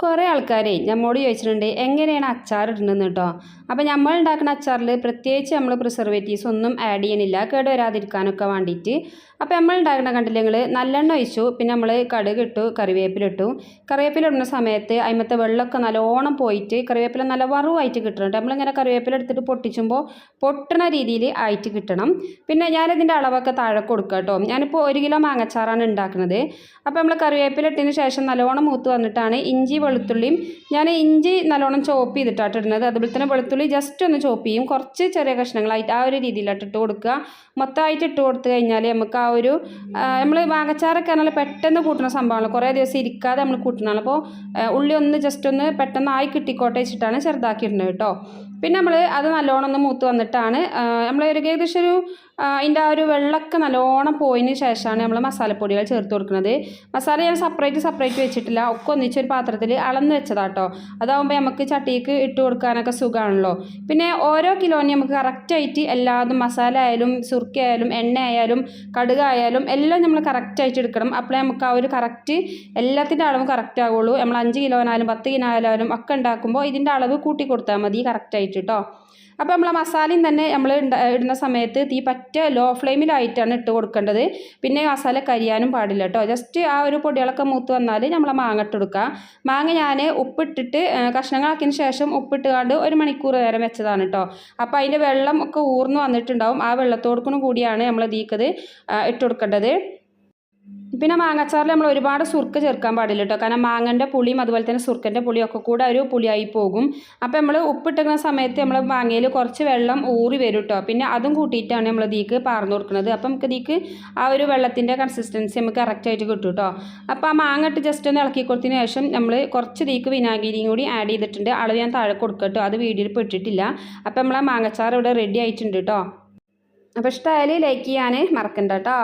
കുറേ ആൾക്കാരെ നമ്മോട് ചോദിച്ചിട്ടുണ്ട് എങ്ങനെയാണ് അച്ചാർ ഇടുന്നത് കേട്ടോ അപ്പോൾ നമ്മൾ ഉണ്ടാക്കുന്ന അച്ചാറിൽ പ്രത്യേകിച്ച് നമ്മൾ പ്രിസർവേറ്റീവ്സ് ഒന്നും ആഡ് ചെയ്യണില്ല കേട് വരാതിരിക്കാനൊക്കെ വേണ്ടിയിട്ട് അപ്പോൾ നമ്മൾ ഉണ്ടാക്കുന്ന കണ്ടില്ല നിങ്ങൾ നല്ലെണ്ണ ഒഴിച്ചു പിന്നെ നമ്മൾ കടുക് ഇട്ടു കറിവേപ്പിലിട്ടു കറിവേപ്പില ഇടുന്ന സമയത്ത് അതിമത്തെ വെള്ളമൊക്കെ നല്ലോണം പോയിട്ട് കറിവേപ്പില നല്ല വറുവായിട്ട് കിട്ടണം നമ്മളിങ്ങനെ കറിവേപ്പില എടുത്തിട്ട് പൊട്ടിച്ചുമ്പോൾ പൊട്ടണ രീതിയിൽ ആയിട്ട് കിട്ടണം. പിന്നെ ഞാനിതിന്റെ അളവൊക്കെ താഴെ കൊടുക്കുക കേട്ടോ ഞാനിപ്പോൾ ഒരു കിലോ മാങ്ങച്ചാറാണ് ഉണ്ടാക്കുന്നത്. അപ്പോൾ നമ്മൾ കറിവേപ്പില ഇട്ടതിന് ശേഷം നല്ലോണം മൂത്ത് വന്നിട്ടാണ് ഇഞ്ചി വെളുത്തുള്ളിയും ഞാൻ ഇഞ്ചി നല്ലോണം ചോപ്പ് ചെയ്തിട്ടാണ് ഇടുന്നത്. അതുപോലെ തന്നെ വെളുത്തുള്ളി ജസ്റ്റ് ഒന്ന് ചോപ്പ് ചെയ്യും. കുറച്ച് ചെറിയ കഷ്ണങ്ങളായിട്ട് ആ ഒരു രീതിയിലായിട്ട് ഇട്ട് കൊടുക്കുക. മൊത്തമായിട്ട് ഇട്ട് കൊടുത്തു കഴിഞ്ഞാൽ നമുക്ക് ആ ഒരു നമ്മൾ വാങ്ങച്ചാറൊക്കെ നല്ല പെട്ടെന്ന് കൂട്ടുന്ന സംഭവമാണ് കുറേ ദിവസം ഇരിക്കാതെ നമ്മൾ കൂട്ടുന്നതാണ്. അപ്പോൾ ഉള്ളി ഒന്ന് ജസ്റ്റ് ഒന്ന് പെട്ടെന്ന് ആയി കിട്ടിക്കോട്ടെ വെച്ചിട്ടാണ് ചെറുതാക്കിയിടുന്നത് കേട്ടോ. പിന്നെ നമ്മൾ അത് നല്ലോണം ഒന്ന് മൂത്ത് വന്നിട്ടാണ് നമ്മൾ ഒരു ഏകദേശം ഒരു അതിന്റെ ആ ഒരു വെള്ളമൊക്കെ നല്ലോണം പോയതിന് ശേഷമാണ് നമ്മൾ മസാലപ്പൊടികൾ ചേർത്ത് കൊടുക്കുന്നത്. മസാല ഞാൻ സെപ്പറേറ്റ് സെപ്പറേറ്റ് വെച്ചിട്ടില്ല. ഒക്കെ ഒന്നിച്ചൊരു പാത്രത്തിൽ അളന്ന് വെച്ചതാട്ടോ. അതാവുമ്പോൾ നമുക്ക് ചട്ടിക്ക് ഇട്ട് കൊടുക്കാനൊക്കെ സുഖമാണല്ലോ പിന്നെ ഓരോ കിലോന് നമുക്ക് കറക്റ്റായിട്ട് എല്ലാതും മസാല ആയാലും സുർക്ക ആയാലും എണ്ണ ആയാലും കടുകായാലും എല്ലാം നമ്മൾ കറക്റ്റായിട്ട് എടുക്കണം. അപ്പോഴേ നമുക്ക് ആ ഒരു കറക്റ്റ് എല്ലാത്തിന്റെ അളവ് കറക്റ്റ് ആവുള്ളൂ. നമ്മൾ അഞ്ച് കിലോനായാലും പത്ത് കിലോനായാലും ഒക്കെ ഉണ്ടാക്കുമ്പോൾ ഇതിന്റെ അളവ് കൂട്ടി കൊടുത്താൽ മതി കറക്റ്റായിട്ട് കേട്ടോ അപ്പോൾ നമ്മൾ മസാലയും തന്നെ നമ്മൾ ഇടുന്ന സമയത്ത് തീ പറ്റ ലോ ഫ്ലെയിമിലായിട്ടാണ് ഇട്ട് കൊടുക്കേണ്ടത്. പിന്നെ മസാല കരിയാനും പാടില്ല കേട്ടോ ജസ്റ്റ് ആ ഒരു പൊടികളൊക്കെ മൂത്ത് വന്നാൽ നമ്മൾ മാങ്ങ ഇട്ട് കൊടുക്കുക മാങ്ങ ഞാൻ ഉപ്പിട്ടിട്ട് കഷ്ണങ്ങളാക്കിയതിന് ശേഷം ഉപ്പിട്ട് കണ്ട് ഒരു മണിക്കൂർ നേരം വെച്ചതാണ് കേട്ടോ അപ്പോൾ അതിന്റെ വെള്ളം ഒക്കെ ഊർന്ന് വന്നിട്ടുണ്ടാവും. ആ വെള്ളത്തോടുക്കും കൂടിയാണ് നമ്മൾ തീക്കത് ഇട്ട് കൊടുക്കേണ്ടത്. പിന്നെ മാങ്ങച്ചാറിൽ നമ്മൾ ഒരുപാട് സുർക്ക് ചേർക്കാൻ പാടില്ല കേട്ടോ കാരണം മാങ്ങന്റെ പുളിയും അതുപോലെ തന്നെ സുർക്കന്റെ പുളിയും ഒക്കെ കൂടെ ഒരു പുളിയായി പോകും. അപ്പോൾ നമ്മൾ ഉപ്പിട്ടുന്ന സമയത്ത് നമ്മൾ മാങ്ങയിൽ കുറച്ച് വെള്ളം ഊറി വരും കേട്ടോ പിന്നെ അതും കൂട്ടിയിട്ടാണ് നമ്മൾ ഇതിക്ക് പാർന്നു കൊടുക്കുന്നത്. അപ്പം നമുക്ക് ഇതിക്ക് ആ ഒരു വെള്ളത്തിന്റെ കൺസിസ്റ്റൻസി നമുക്ക് കറക്റ്റായിട്ട് കിട്ടും കേട്ടോ അപ്പോൾ ആ മാങ്ങ ഇട്ട് ജസ്റ്റ് ഒന്ന് ഇളക്കി കൊടുത്തതിന് ശേഷം നമ്മൾ കുറച്ച് ഇതിക്ക് വിനാഗിരിയും കൂടി ആഡ് ചെയ്തിട്ടുണ്ട്. അളവ് ഞാൻ താഴെ കൊടുക്കുക കേട്ടോ അത് വീഡിയോയിൽ പെട്ടിട്ടില്ല. അപ്പോൾ നമ്മൾ ആ മാങ്ങച്ചാർ ഇവിടെ റെഡി ആയിട്ടുണ്ട് കേട്ടോ അപ്പോൾ ഇഷ്ടമായാൽ ലൈക്ക് ചെയ്യാൻ മറക്കണ്ട കേട്ടോ